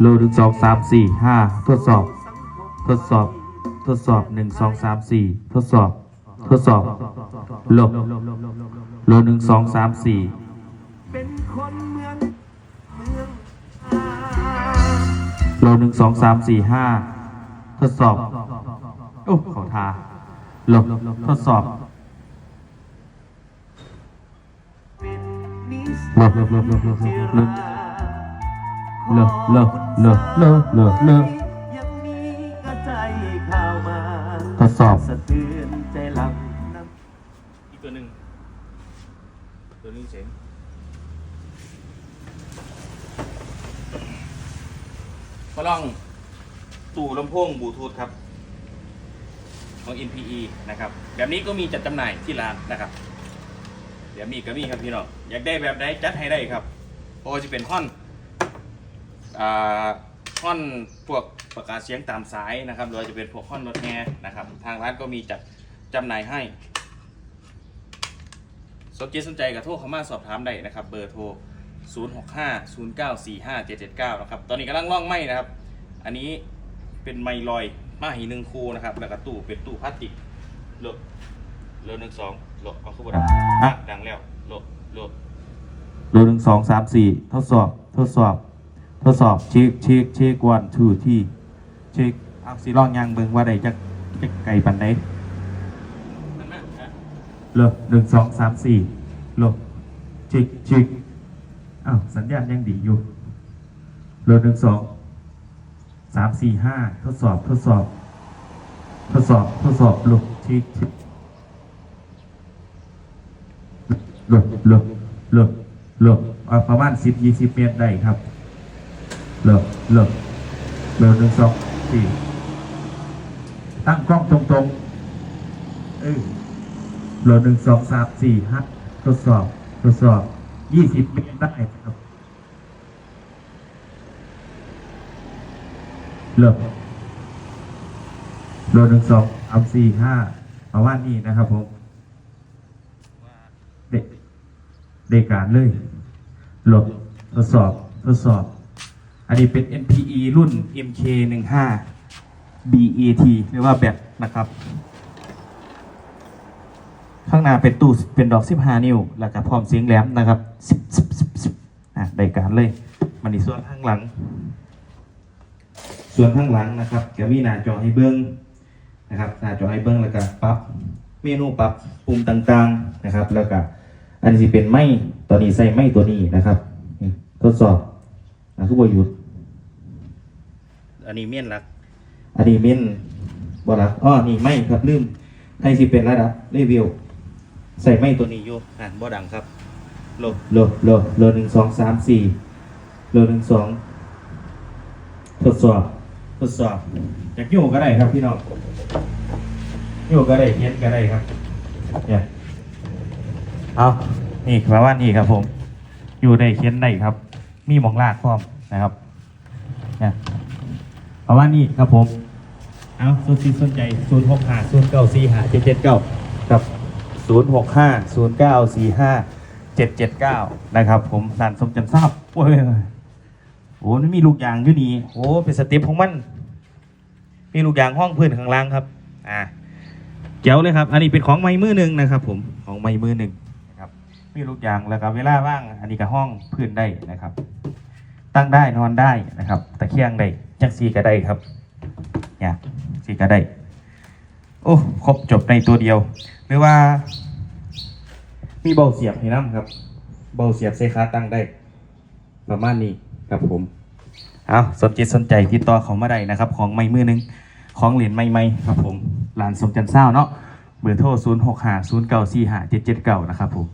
โลหนึ่งสองสามสี่ห้าทดสอบ ทดสอบ ทดสอบหนึ่งสองสามสี่ทดสอบ ทดสอบโลโลหนึ่งสองสามสี่เป็นคนเมืองเมืองโลหนึ่งสองสามสี่ห้าทดสอบ โอ้เขาทาโลทดสอบโลโลโลโลโลโล เลอะเลอะเลอะเลอะเลอะเลอะทดสอบสะเทือนใจลำอีกตัวหนึ่งตัวนี้เจ๋งมาลองตู้ลำโพงบลูทูธครับของ NPE นะครับแบบนี้ก็มีจัดจำหน่ายที่ร้านนะครับเดี๋ยวมีก็มีครับพี่น้องอยากได้แบบไหนจัดให้ได้ครับเพราะว่าจะเป็นท่อน ท่อนพวกประกาศเสียงตามสายนะครับหรือว่าจะเป็นพวกท่อนรถแห่นะครับ ทางร้านก็มีจัดจำหน่ายให้สนใจสนใจกับโทรเข้ามาสอบถามได้นะครับ เบอร์โทร 065 0945 779นะครับ ตอนนี้กำลังล่องไม้นะครับ อันนี้เป็นไมลอยมาหีหนึ่งคูนะครับ แล้วก็ตู้เป็นตู้พลาสติกโลดโลดหนึ่งสองโลดเอาขึ้นมาดังอะดังแล้วโลดโลดโลหนึ่งสองสามสี่ทดสอบทดสอบ ทดสอบเช็คเช็คเช็ควันทูที่เช็คเอาสิลองยางเบิ่งว่าได้จักจักไก่ปันไดนั่นนะฮะโลหนึ่งสองสามสี่โลเช็คเช็คอ้าวสัญญาณยังดีอยู่โลหนึ่งสองสามสี่ห้าทดสอบทดสอบ ทดสอบทดสอบโลเช็คเช็คโลโลโลโลเอาประมาณสิบยี่สิบเมตรได้ครับ เลิกเลิกเลิกหนึ่งสองสี่ตั้งกล้องตรงๆเออเลิกหนึ่งสองสามสี่ห้าทดสอบทดสอบยี่สิบเมตรได้ครับ เลิกเลิกหนึ่งสองสามสี่ห้าประมานี้นะครับผม เด็กเด็กการเลย หลบทดสอบทดสอบ อันนี้เป็น NPE รุ่น MK15 BAT เรียกว่าแบตนะครับ ข้างหน้าเป็นตู้เป็นดอก 15 นิ้ว แล้วก็พร้อมเสียงแหลมนะครับสิบสิบสิบสิบอะได้การเลย มันนี่ส่วนข้างหลัง ส่วนข้างหลังนะครับจะมีหน้าจอให้เบิ้งนะครับหน้าจอให้เบิ้งแล้วก็ปรับเมนูปรับปุ่มต่างๆนะครับ แล้วก็อันนี้เป็นไม้ตัวนี้ใส่ไม้ตัวนี้นะครับทดสอบอะคือบหยุด อันนี้เมียนรัก อันนี้เม่นบอลักอ้อนี่ไม่ครับลืมให้สิเป็นระดับรีวิว ใส่ไม่ตัวนี้อยู่อ่านบ่ดังครับโลโลโลโลหนึ่งสองสามสี่โลหนึ่งสองทดสอบ ทดสอบจากโยกก็ได้ครับพี่น้องโยกก็ได้เพี้ยนก็ได้ครับเนี่ยเอานี่ประมาณนี้ครับผม อยู่ได้เขียนได้ครับ มีหมองลากพร้อมนะครับเนี่ย ประมาณนี้ครับผม เอาส่วนที่สนใจศูนย์หกห้าศูนย์เก้าสี่ห้าเจ็ดเจ็ดเก้าครับศูนย์หกห้าศูนย์เก้าสี่ห้าเจ็ดเจ็ดเก้านะครับผมร้านสมจันทราบโอ้ยโอ้นี่มีลูกยางอยู่นี่โอ้เป็นสเต็ปของมัน มีลูกยางห้องพื้นข้างล่างครับ อ่าเจ๋วเลยครับ อันนี้เป็นของไม้มือหนึ่งนะครับ ผม ของไม้มือหนึ่งนะครับ มีลูกยางแล้วก็เวลาว่าง อันนี้ก็ห้องพื้นได้นะครับ ตั้งได้นอนได้นะครับ ตะเคียงได้ จักซีก็ได้ครับเนี่ยซีก็ได้ โอ้ครบจบในตัวเดียว หรือว่า มีเบาเสียบให้น้ำครับ เบาเสียบใส่ขาตั้งได้ ประมาณนี้ครับผมเอาสนใจสนใจติดต่อเขามาได้นะครับ ของไม้มือหนึงของเหรียญไม้ไม้ครับผมร้านสมจันทร์เศร้าเนาะเบอร์โทร 0 6 5 0 9 4 5 7 7 9 นะครับผม